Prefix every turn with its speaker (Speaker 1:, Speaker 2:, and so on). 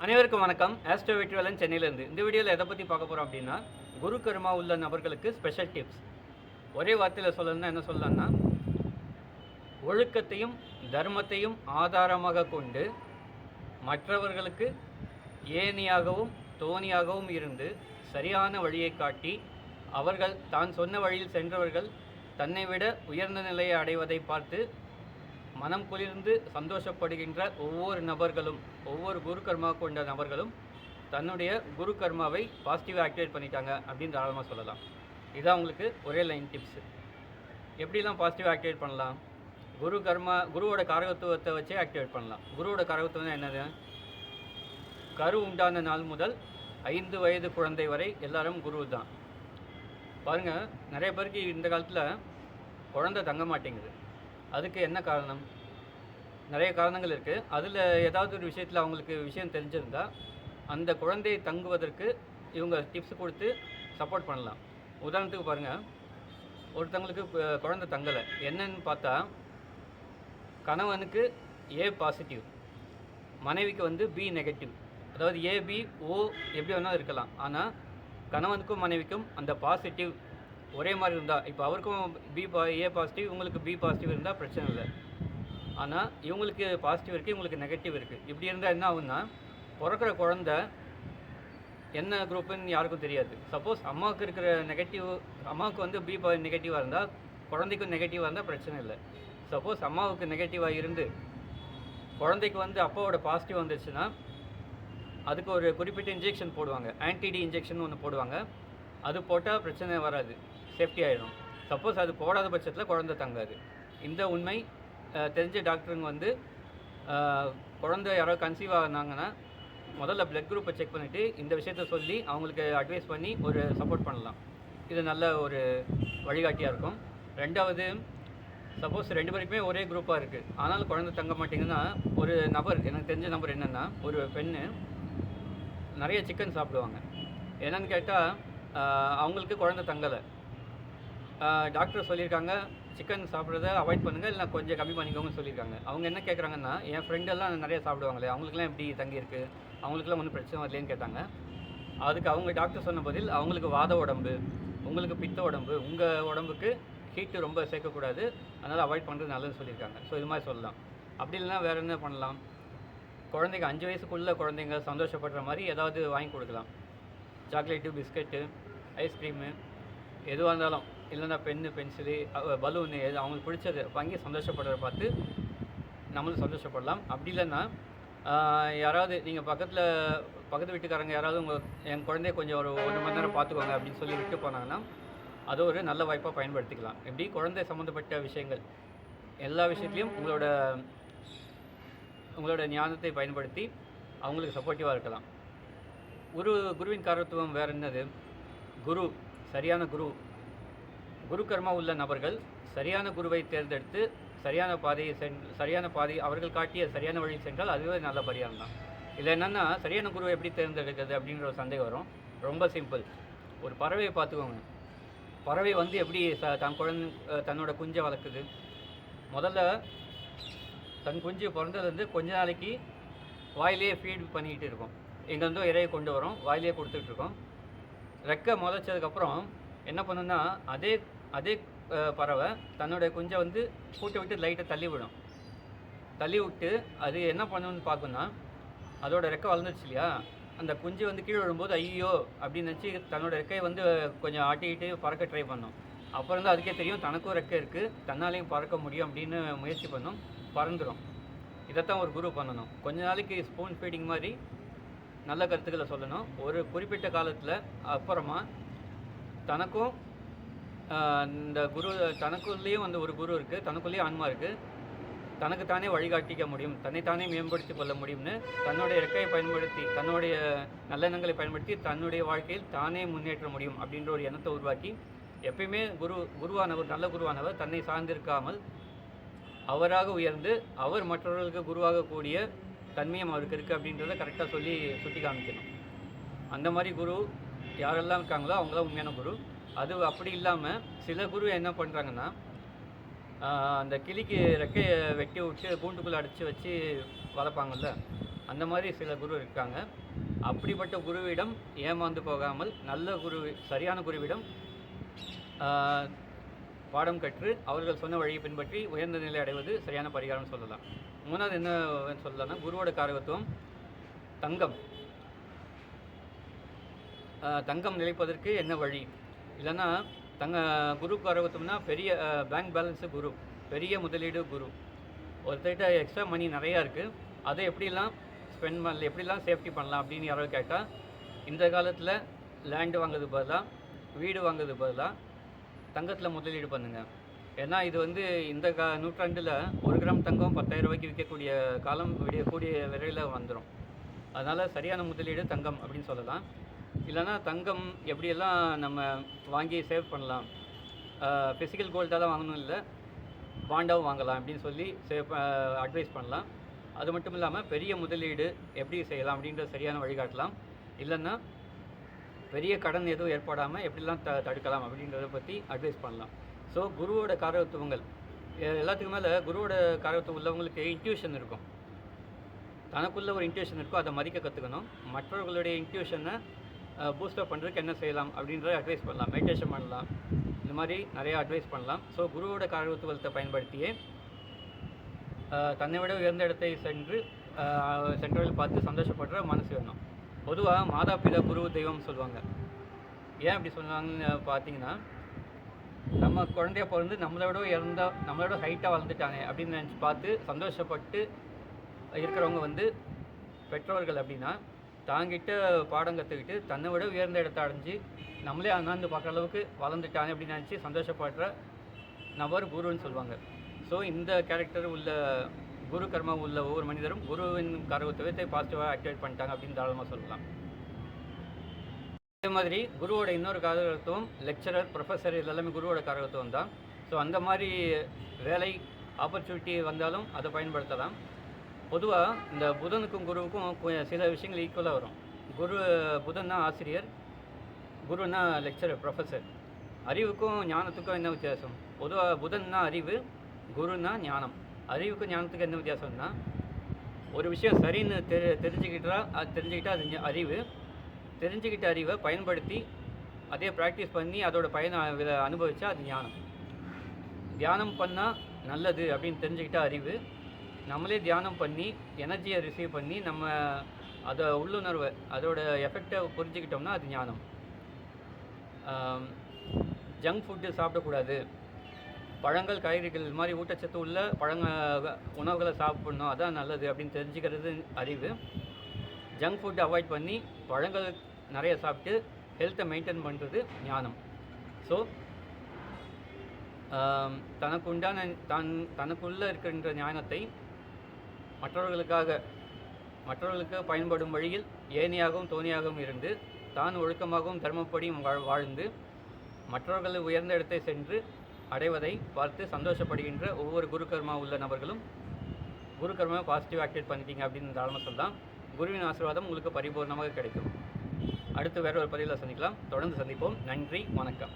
Speaker 1: அனைவருக்கும் வணக்கம். ஆஸ்ட்ரோ வெற்றிவலன் சென்னையிலேருந்து. இந்த வீடியோவில் எதை பற்றி பார்க்க போகிறோம் அப்படின்னா குரு கர்மா உள்ள நபர்களுக்கு ஸ்பெஷல் டிப்ஸ் ஒரே வார்த்தையில் சொல்லணும்னா என்ன சொல்லலாம்னா ஒழுக்கத்தையும் தர்மத்தையும் ஆதாரமாக கொண்டு மற்றவர்களுக்கு ஏனியாகவும் தோணியாகவும் இருந்து சரியான வழியை காட்டி அவர்கள் தான் சொன்ன வழியில் சென்றவர்கள் தன்னை விட உயர்ந்த நிலையை அடைவதை பார்த்து மனம் குளிர்ந்து சந்தோஷப்படுகின்ற ஒவ்வொரு நபர்களும் ஒவ்வொரு குரு கர்மா கொண்ட நபர்களும் தன்னுடைய குரு கர்மாவை பாசிட்டிவாக ஆக்டிவேட் பண்ணிட்டாங்க அப்படின்னு தாராளமாக சொல்லலாம். இதான் உங்களுக்கு ஒரே லைன் டிப்ஸு எப்படிலாம் பாசிட்டிவாக ஆக்டிவேட் பண்ணலாம்? குரு கர்மா குருவோட காரகத்துவத்தை வச்சே ஆக்டிவேட் பண்ணலாம். குருவோட காரகத்துவம் என்னது? கரு உண்டான நாள் முதல் ஐந்து வயது குழந்தை வரை எல்லாரும் குரு தான். பாருங்கள் நிறைய பேருக்கு இந்த காலத்தில் குழந்தை தங்க மாட்டேங்குது. அதுக்கு என்ன காரணம்? நிறைய காரணங்கள் இருக்குது அதில் ஏதாவது ஒரு விஷயத்தில் அவங்களுக்கு விஷயம் தெரிஞ்சிருந்தா அந்த குழந்தை தங்குவதற்கு இவங்க டிப்ஸ் கொடுத்து சப்போர்ட் பண்ணலாம். உதாரணத்துக்கு பாருங்கள் ஒருத்தவங்களுக்கு குழந்தை தங்கலை. என்னன்னு பார்த்தா கணவனுக்கு ஏ பாசிட்டிவ் மனைவிக்கு வந்து பி நெகட்டிவ் அதாவது ஏபி ஓ எப்படி வேணாலும் இருக்கலாம். ஆனால் கணவனுக்கும் மனைவிக்கும் அந்த பாசிட்டிவ் ஒரே மாதிரி இருந்தால் இப்போ அவருக்கும் பி பா ஏ பாசிட்டிவ் உங்களுக்கு பி பாசிட்டிவ் இருந்தால் பிரச்சனை இல்லை. ஆனால் இவங்களுக்கு பாசிட்டிவ் இருக்குது இவங்களுக்கு நெகட்டிவ் இருக்குது இப்படி இருந்தால் என்ன ஆகுன்னா பிறக்கிற குழந்த என்ன குரூப்புன்னு யாருக்கும் தெரியாது. சப்போஸ் அம்மாவுக்கு இருக்கிற நெகட்டிவ் அம்மாவுக்கு வந்து பி பா நெகட்டிவாக இருந்தால் குழந்தைக்கும் நெகட்டிவாக இருந்தால் பிரச்சனை இல்லை. சப்போஸ் அம்மாவுக்கு நெகட்டிவாக இருந்து குழந்தைக்கு வந்து அப்பாவோட பாசிட்டிவ் வந்துச்சுன்னா அதுக்கு ஒரு குறிப்பிட்ட இன்ஜெக்ஷன் போடுவாங்க. ஆன்டிடி இன்ஜெக்ஷன் ஒன்று போடுவாங்க. அது போட்டால் பிரச்சனை வராது. சேஃப்டி ஆகிடும் சப்போஸ் அது போடாத பட்சத்தில் குழந்தை தங்காது. இந்த உண்மை தெரிஞ்ச டாக்டருங்க வந்து குழந்த குழந்தை யாரோ கன்சீவ் ஆகினாங்கன்னா முதல்ல பிளட் குரூப்பை செக் பண்ணிவிட்டு இந்த விஷயத்த சொல்லி அவங்களுக்கு அட்வைஸ் பண்ணி ஒரு சப்போர்ட் பண்ணலாம். இது நல்ல ஒரு வழிகாட்டியாக இருக்கும். ரெண்டாவது சப்போஸ் ரெண்டு பேருக்குமே ஒரே குரூப்பாக இருக்குது ஆனாலும் குழந்தை தங்க மாட்டிங்கன்னா ஒரு நபர் எனக்கு தெரிஞ்ச நபர் என்னென்னா ஒரு பெண்ணு நிறைய சிக்கன் சாப்பிடுவாங்க. என்னன்னு கேட்டால் அவங்களுக்கு குழந்தை தங்கலை. டாக்டர் சொல்லியிருக்காங்க சிக்கன் சாப்பிட்றத அவாய்ட் பண்ணுங்கள் இல்லை கொஞ்சம் கம்மி பண்ணிக்கோங்கன்னு சொல்லியிருக்காங்க. அவங்க என்ன கேட்குறாங்கன்னா என் ஃப்ரெண்டெல்லாம் நிறைய சாப்பிடுவாங்களே அவங்களுக்குலாம் எப்படி தங்கியிருக்கு? அவங்களுக்குலாம் ஒன்றும் பிரச்சனை வரலையேன்னு கேட்டாங்க. அதுக்கு அவங்க டாக்டர் சொன்ன பதில் அவங்களுக்கு வாத உடம்பு உங்களுக்கு பித்த உடம்பு உங்கள் உடம்புக்கு ஹீட்டு ரொம்ப சேர்க்கக்கூடாது அதனால் அவாய்ட் பண்ணுறது நல்லதுன்னு சொல்லியிருக்காங்க. ஸோ இது மாதிரி சொல்லலாம். அப்படி இல்லைன்னா வேறு என்ன பண்ணலாம்? குழந்தைங்க அஞ்சு வயசுக்குள்ளே குழந்தைங்க சந்தோஷப்படுற மாதிரி ஏதாவது வாங்கி கொடுக்கலாம். சாக்லேட்டு பிஸ்கட்டு ஐஸ்கிரீமு எதுவாக இருந்தாலும் இல்லைன்னா பென்னு பென்சிலு பலூனு எது அவங்களுக்கு பிடிச்சது வாங்கி சந்தோஷப்படுறத பார்த்து நம்மளும் சந்தோஷப்படலாம். அப்படி இல்லைன்னா யாராவது நீங்கள் பக்கத்தில் பக்கத்து வீட்டுக்காரங்க யாராவது உங்கள் என் குழந்தைய கொஞ்சம் ஒரு ஒரு மணி நேரம் பார்த்துக்கோங்க அப்படின்னு சொல்லி விட்டு போனாங்கன்னா அது ஒரு நல்ல வாய்ப்பாக பயன்படுத்திக்கலாம். எப்படி? குழந்தை சம்மந்தப்பட்ட விஷயங்கள். எல்லா விஷயத்துலையும் உங்களோட உங்களோட ஞானத்தை பயன்படுத்தி அவங்களுக்கு சப்போர்ட்டிவாக இருக்கலாம். குரு குருவின் காரத்துவம் வேறு என்னது? குரு சரியான குரு. குரு கர்மா உள்ள நபர்கள் சரியான குருவை தேர்ந்தெடுத்து சரியான பாதையை சென் சரியான பாதை அவர்கள் காட்டிய சரியான வழியில் சென்றால் அதுவே நல்ல பரிகாரம் தான் இதில் என்னென்னா சரியான குருவை எப்படி தேர்ந்தெடுக்கிறது அப்படின்ற ஒரு சந்தேகம் வரும். ரொம்ப சிம்பிள். ஒரு பறவையை பார்த்துக்கோங்க. பறவை வந்து எப்படி ச தன் குழந்தை தன்னோட குஞ்சை வளர்க்குது? முதல்ல தன் குஞ்சு பிறந்ததுலேருந்து கொஞ்ச நாளைக்கு வாயிலே ஃபீட் பண்ணிக்கிட்டு இருக்கும். எங்கேருந்தோ இறையை கொண்டு வரோம் வாயிலே கொடுத்துட்ருக்கோம் ரெக்கை முளைச்சதுக்கப்புறம் என்ன பண்ணுன்னா அதே அதே பறவை தன்னுடைய குஞ்சை வந்து கூட்டை விட்டு லைட்டை தள்ளி விடும். தள்ளி விட்டு அது என்ன பண்ணணும்னு பார்க்குன்னா அதோட ரெக்கை வளர்ந்துருச்சு இல்லையா? அந்த குஞ்சு வந்து கீழே விழும்போது ஐயோ அப்படின்னு நினச்சி தன்னோட ரெக்கையை வந்து கொஞ்சம் ஆட்டிக்கிட்டு பறக்க ட்ரை பண்ணும். அப்புறம் தான் அதுக்கே தெரியும் தனக்கும் ரெக்கை இருக்குது தன்னாலையும் பறக்க முடியும் அப்படின்னு முயற்சி பண்ணும் பறந்துடும் இதைத்தான் ஒரு குரு பண்ணணும். கொஞ்ச நாளைக்கு ஸ்பூன் ஃபீடிங் மாதிரி நல்ல கருத்துக்களை சொல்லணும். ஒரு குறிப்பிட்ட காலத்தில் அப்புறமா தனக்கும் இந்த குரு தனக்குள்ளேயும் வந்து ஒரு குரு இருக்குது தனக்குள்ளேயும் ஆன்மா இருக்குது தனக்கு தானே வழிகாட்டிக்க முடியும் தன்னைத்தானே மேம்படுத்தி கொள்ள முடியும்னு தன்னுடைய இறக்கையை பயன்படுத்தி தன்னுடைய நல்லெண்ணங்களை பயன்படுத்தி தன்னுடைய வாழ்க்கையில் தானே முன்னேற்ற முடியும் அப்படின்ற ஒரு எண்ணத்தை உருவாக்கி எப்பயுமே குரு குருவானவர் நல்ல குருவானவர் தன்னை சார்ந்திருக்காமல் அவராக உயர்ந்து அவர் மற்றவர்களுக்கு குருவாகக்கூடிய தன்மையம் அவருக்கு இருக்குது அப்படின்றத கரெக்டாக சொல்லி சுட்டி காமிக்கணும். அந்த மாதிரி குரு யாரெல்லாம் இருக்காங்களோ அவங்களாம் உண்மையான குரு. அது அப்படி இல்லாமல் சில குரு என்ன பண்ணுறாங்கன்னா அந்த கிளிக்கு ரெக்கையை வெட்டி விட்டு கூண்டுக்குள்ளே அடைச்சி வச்சு வளர்ப்பாங்கல்ல அந்த மாதிரி சில குரு இருக்காங்க. அப்படிப்பட்ட குருவிடம் ஏமாந்து போகாமல் நல்ல குரு சரியான குருவிடம் பாடம் கற்று அவர்கள் சொன்ன வழியை பின்பற்றி உயர்ந்த நிலை அடைவது சரியான பரிகாரம் சொல்லலாம். மூணாவது என்ன சொல்லலாம்னா குருவோட காரகத்துவம் தங்கம். தங்கம் நிலைப்பதற்கு என்ன வழி? இல்லைன்னா தங்க குரு காரகத்துவம்னா பெரிய பேங்க் பேலன்ஸு குரு பெரிய முதலீடு குரு. ஒருத்தர்கிட்ட எக்ஸ்ட்ரா மணி நிறையா இருக்குது அதை எப்படிலாம் ஸ்பெண்ட் பண்ணல எப்படிலாம் சேஃப்டி பண்ணலாம் அப்படின்னு யாராவது கேட்டால் இந்த காலத்தில் லேண்டு வாங்குறது பதிலாக வீடு வாங்குறது பதிலாக தங்கத்தில் முதலீடு பண்ணுங்கள் ஏன்னா இது வந்து இந்த கா நூற்றாண்டில் ஒரு கிராம் தங்கம் பத்தாயிரம் ரூபாய்க்கு விற்கக்கூடிய காலம் விடியக்கூடிய விரைவில் வந்துடும் அதனால் சரியான முதலீடு தங்கம் அப்படின்னு சொல்லலாம். இல்லைன்னா தங்கம் எப்படியெல்லாம் நம்ம வாங்கி சேவ் பண்ணலாம்? ஃபிசிக்கல் கோல்டாக தான் வாங்கணும் இல்லை பாண்டாவும் வாங்கலாம் அப்படின்னு சொல்லி சேவ் அட்வைஸ் பண்ணலாம். அது மட்டும் இல்லாமல் பெரிய முதலீடு எப்படி செய்யலாம் அப்படின்ற சரியான வழிகாட்டலாம். இல்லைன்னா பெரிய கடன் எதுவும் ஏற்படாமல் எப்படிலாம் த தடுக்கலாம் அப்படின்றத பற்றி அட்வைஸ் பண்ணலாம். ஸோ குருவோட காரகத்துவங்கள். எல்லாத்துக்கு மேலே குருவோட காரகத்துவம் உள்ளவங்களுக்கு இன்ட்யூஷன் இருக்கும். தனக்குள்ள ஒரு இன்ட்யூஷன் இருக்கும் அதை மதிக்க கற்றுக்கணும் மற்றவர்களுடைய இன்ட்யூஷனை பூஸ்டப் பண்ணுறதுக்கு என்ன செய்யலாம் அப்படின்றத அட்வைஸ் பண்ணலாம். மெடிடேஷன் பண்ணலாம். இந்த மாதிரி நிறைய அட்வைஸ் பண்ணலாம். ஸோ குருவோட காரகத்துவத்தை பயன்படுத்தியே தன்னை விட உயர்ந்த இடத்தை சென்று சென்றவர்கள் பார்த்து சந்தோஷப்படுற மனசு வேணும். பொதுவாக மாதா பிதா குரு தெய்வம் சொல்லுவாங்க. ஏன் அப்படி சொல்லுவாங்கன்னு பார்த்தீங்கன்னா நம்ம குழந்தைய பிறந்து நம்மளோட இறந்தால் இறந்தா நம்மளோட ஹைட்டாக வளர்ந்துட்டாங்க அப்படின்னு நினச்சி பார்த்து சந்தோஷப்பட்டு இருக்கிறவங்க வந்து பெற்றோர்கள் அப்படின்னா தாங்கிட்ட பாடம் கற்றுக்கிட்டு தன்னை விட உயர்ந்த இடத்த அடைஞ்சு நம்மளே அண்ணாந்து பார்க்குற அளவுக்கு வளர்ந்துட்டாங்க அப்படின்னு நினச்சி சந்தோஷப்படுற நபர் குருன்னு சொல்லுவாங்க. ஸோ இந்த கேரக்டர் உள்ள குரு கர்மா உள்ள ஒவ்வொரு மனிதரும் குருவின் கரகத்துவத்தை பாசிட்டிவாக ஆக்டிவேட் பண்ணிட்டாங்க அப்படின்னு தாராளமாக சொல்லலாம். அதே மாதிரி குருவோட இன்னொரு காரகத்துவம் லெக்சரர் ப்ரொஃபஸர் இதெல்லாமே குருவோட காரகத்துவம் தான். ஸோ அந்த மாதிரி வேலை ஆப்பர்ச்சுனிட்டி வந்தாலும் அதை பயன்படுத்தலாம். பொதுவாக இந்த புதனுக்கும் குருவுக்கும் சில விஷயங்கள் ஈக்குவலாக வரும். குரு புதன்னா ஆசிரியர் குருன்னா லெக்சரர் ப்ரொஃபஸர் அறிவுக்கும் ஞானத்துக்கும் என்ன வித்தியாசம்? பொதுவாக புதன்னா அறிவு குருன்னா ஞானம். அறிவுக்கும் ஞானத்துக்கும் என்ன வித்தியாசம்னா ஒரு விஷயம் சரின்னு தெரி தெரிஞ்சுக்கிட்டா அது தெரிஞ்சுக்கிட்டா அது அறிவு. தெரிஞ்சுக்கிட்ட அறிவை பயன்படுத்தி அதே ப்ராக்டிஸ் பண்ணி அதோட பயனை அனுபவித்தா அது ஞானம். தியானம் பண்ணால் நல்லது அப்படின்னு தெரிஞ்சுக்கிட்டா அறிவு. நம்மளே தியானம் பண்ணி எனர்ஜியை ரிசீவ் பண்ணி நம்ம அதை உள்ளுணர்வை அதோட எஃபெக்டை புரிஞ்சுக்கிட்டோம்னா அது ஞானம். ஜங்க் ஃபுட்டு சாப்பிடக்கூடாது. பழங்கள் காய்கறிகள் இது மாதிரி ஊட்டச்சத்து உள்ள பழங்க உணவுகளை சாப்பிடணும். அதான் நல்லது அப்படின்னு தெரிஞ்சுக்கிறது அறிவு. ஜங்க் ஃபுட் அவாய்ட் பண்ணி பழங்கள் நிறைய சாப்பிட்டு ஹெல்த்தை மெயின்டைன் பண்ணுறது ஞானம். ஸோ தனக்குண்டான தன் தான் தனக்குள்ளே இருக்கின்ற ஞானத்தை மற்றவர்களுக்காக மற்றவர்களுக்கு பயன்படும் வழியில் ஏனையாகவும் தோணியாகவும் இருந்து தான் ஒழுக்கமாகவும் தர்மப்படியும் வாழ் வாழ்ந்து மற்றவர்கள் உயர்ந்த இடத்தை சென்று அடைவதை பார்த்து சந்தோஷப்படுகின்ற ஒவ்வொரு குருகர்மா உள்ள நபர்களும் குருகர்மா பாசிட்டிவ் ஆக்டிவேட் பண்ணிட்டீங்க அப்படின்னு தாராளமாக சொல்லலாம். குருவின் ஆசீர்வாதம் உங்களுக்கு பரிபூர்ணமாக கிடைக்கும். அடுத்து வேற ஒரு பதிவில் சந்திக்கலாம். தொடர்ந்து சந்திப்போம். நன்றி வணக்கம்.